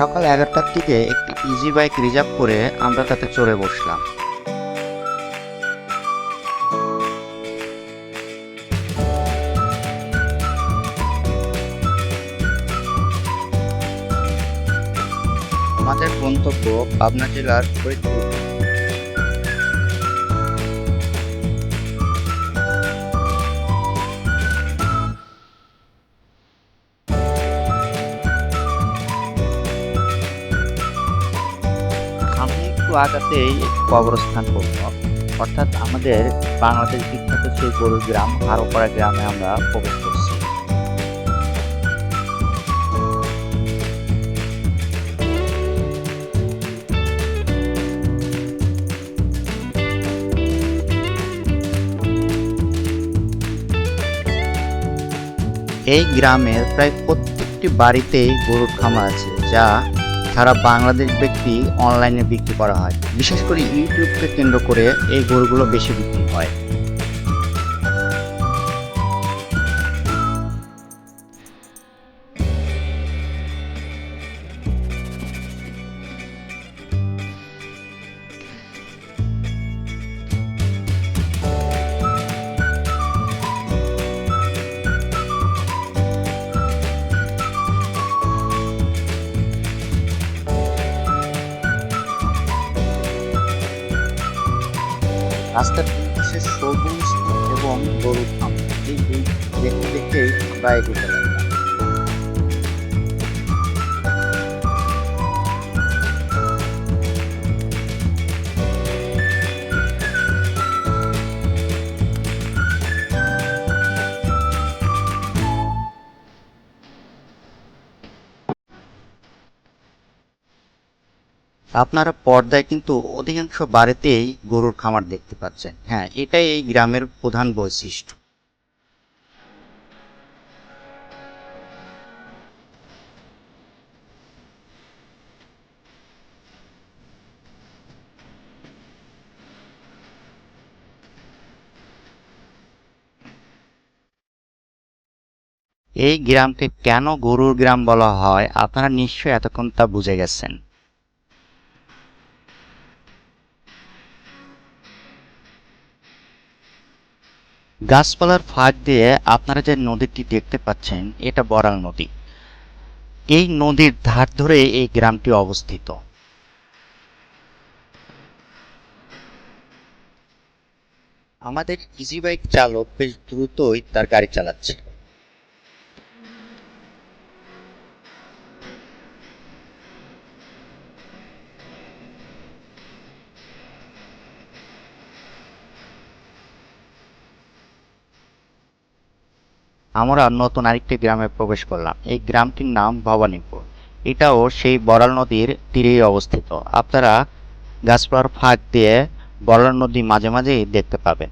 সকাল এগারোটার দিকে একটি ইজি বাইক রিজার্ভ করে আমরা তাতে চড়ে বসলাম। আমাদের গন্তব্য পাবনা জেলার ফরিদপুর। একটু আগাতেই কবরস্থান পড়ল অর্থাৎ আমাদের বাংলাদেশ বিখ্যাত সেই গরুর গ্রাম হারোপাড়া গ্রামে আমরা প্রবেশ করছি। এই গ্রামের প্রায় প্রত্যেকটি বাড়িতেই গরুর খামার আছে, যা সারা বাংলাদেশ ব্যক্তি অনলাইনে বিক্রি করা হয়। বিশেষ করে ইউটিউবকে কেন্দ্র করে এই গরুগুলো বেশি বিক্রি হয়। রাস্তার দুপাশে সবুজ এবং গরুর খামার এই দেখতে দেখতেই আমরা আপনারা পর্দায় কিন্তু অধিকাংশ বাড়িতেই গরুর খামার দেখতে পাচ্ছেন। হ্যাঁ এটাই এই গ্রামের প্রধান বৈশিষ্ট্য। এই গ্রামকে কেন গরুর গ্রাম বলা হয়, আপনারা নিশ্চয়ই এতক্ষণ তা বুঝে গেছেন। গাছপালার ফাঁক দিয়ে আপনারা যে নদীটি দেখতে পাচ্ছেন, এটা বরাল নদী। এই নদীর ধার ধরে এই গ্রামটি অবস্থিত। আমাদের ইজি বাইক চালক বেশ দ্রুতই তার গাড়ি চালাচ্ছে। আমরা নতুন আরেকটি গ্রামে প্রবেশ করলাম। এই গ্রামটির নাম ভবানীপুর। এটাও সেই বরাল নদীর তীরেই অবস্থিত। আপনারা গাছপালার ফাঁক দিয়ে বরাল নদী মাঝে মাঝেই দেখতে পাবেন।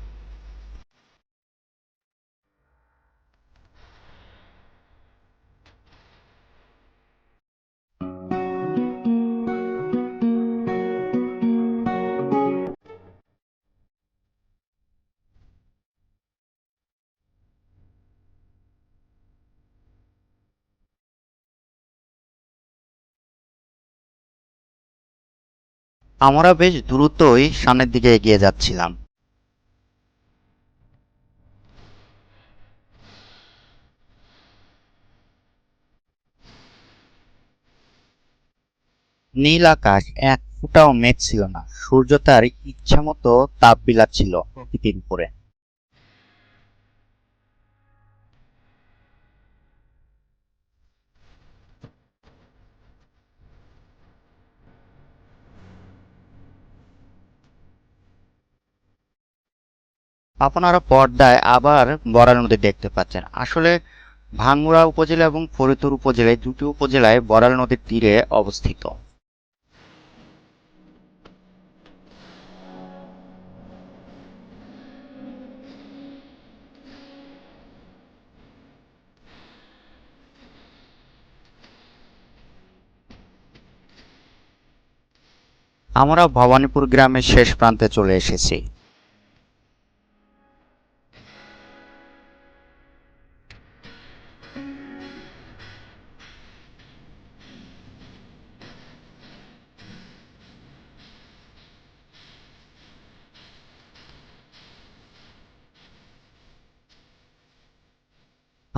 আমরা বেশ দ্রুতই সামনের দিকে এগিয়ে যাচ্ছিলাম। নীল আকাশ এক ফুটাও মেঘ ছিল না। সূর্য তার ইচ্ছা মতো তাপ বিলাচ্ছিল প্রকৃতির উপরে। আপনারা পর্দায় আবার বরাল নদী দেখতে পাচ্ছেন। আসলে ভাঙ্গুড়া উপজেলা এবং ফরিদপুর উপজেলায় দুটি উপজেলায় বরাল নদীর তীরে অবস্থিত। আমরা ভবানীপুর গ্রামের শেষ প্রান্তে চলে এসেছি।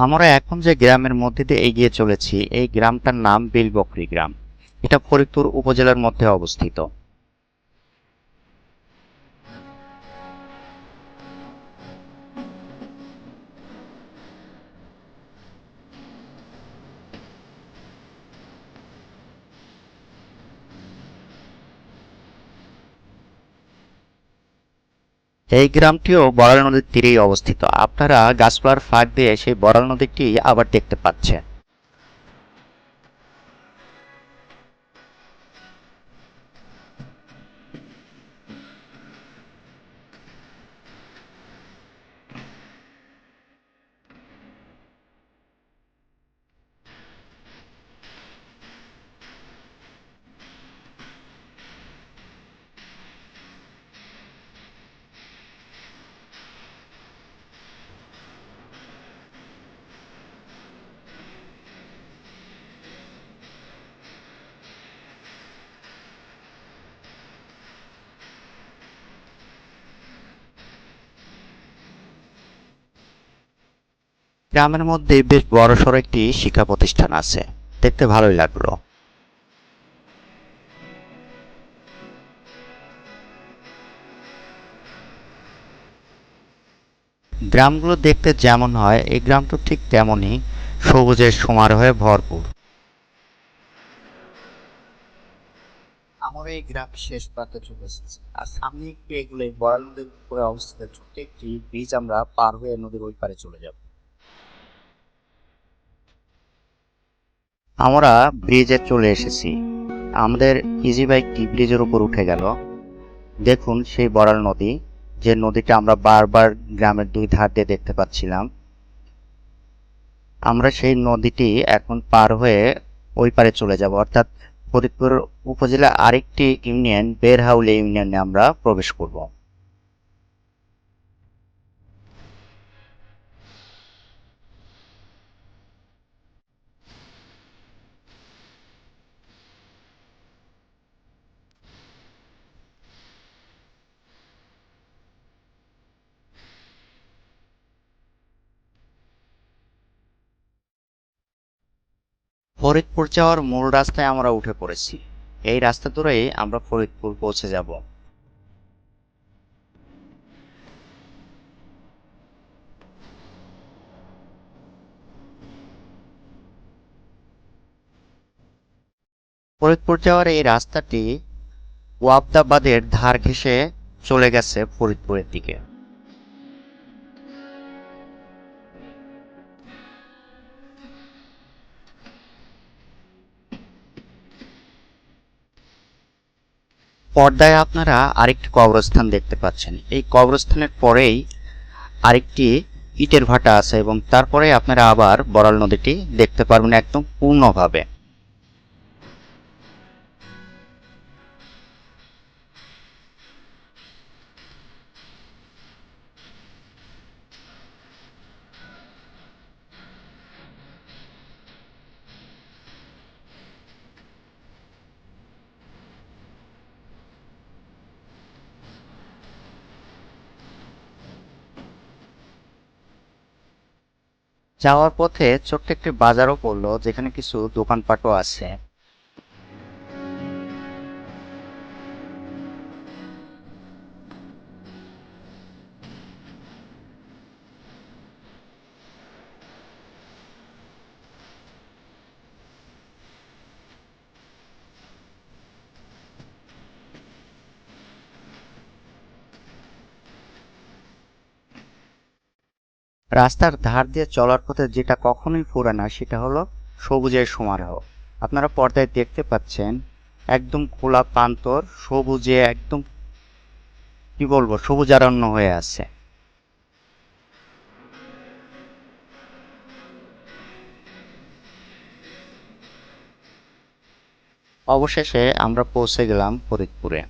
আমরা এখন যে গ্রামের মধ্যে দিয়ে এগিয়ে চলেছি, এই গ্রামটার নাম বিলবকরি গ্রাম। এটা ফরিদপুর উপজেলার মধ্যে অবস্থিত। এই গ্রামটিও বড়াল নদীর তীরেই অবস্থিত। আপনারা গাছপালার ফাঁক দিয়ে সেই বড়াল নদীটি আবার দেখতে পাচ্ছেন। গ্রামের মধ্যে বেশ বড়সড় একটি শিক্ষা প্রতিষ্ঠান আছে। দেখতে ভালোই লাগল। গ্রামগুলো দেখতে যেমন হয়, এই গ্রাম তো ঠিক তেমনই সবুজের সমারোহে ভরপুর। আমরা এই গ্রাম শেষ প্রান্তে চলে এসেছি। আর সামনে একটু এগুলো বড়াল নদীর উপরে অবস্থিত ছোট্ট একটি ব্রিজ আমরা পার হয়ে নদীর ওই পারে চলে যাব। আমরা ব্রিজে চলে এসেছি। আমাদের ইজি বাইকটি ব্রিজের উপর উঠে গেল? দেখুন সেই বড়াল নদী, যে নদীটা আমরা বারবার গ্রামের দুই ধার দিয়ে দেখতে পাচ্ছিলাম। আমরা সেই নদীটি এখন পার হয়ে ওই পারে চলে যাব, অর্থাৎ ফরিদপুর উপজেলা আরেকটি ইউনিয়ন, বেরহাউলি ইউনিয়নে আমরা প্রবেশ করব। ফরিদপুর যাওয়ার মূল রাস্তায় আমরা উঠে পড়েছি। এই রাস্তা ধরেই আমরা ফরিদপুর পৌঁছে যাব। ফরিদপুর যাওয়ার এই রাস্তাটি ওয়াবদাবাদের ধার ঘেঁষে চলে গেছে ফরিদপুরের দিকে। পর্দায় আপনারা আরেকটি কবরস্থান দেখতে পাচ্ছেন। এই কবরস্থানের পরেই আরেকটি ইটের ভাটা আছে এবং তারপরে আপনারা আবার বড়াল নদীটি দেখতে পারবেন একদম পূর্ণভাবে। যাওয়ার পথে ছোট্ট একটি বাজারও পড়ল যেখানে কিছু দোকানপাটও আছে। রাস্তার ধার দিয়ে চলার পথে যেটা কখনোই ফুরে না, সেটা হলো সবুজের সমারোহ। আপনারা পর্দায় দেখতে পাচ্ছেন একদম খোলা প্রান্তর, সবুজে একদম, কি বলব, সবুজারণ্য হয়ে আছে। অবশেষে আমরা পৌঁছে গেলাম ফরিদপুরে।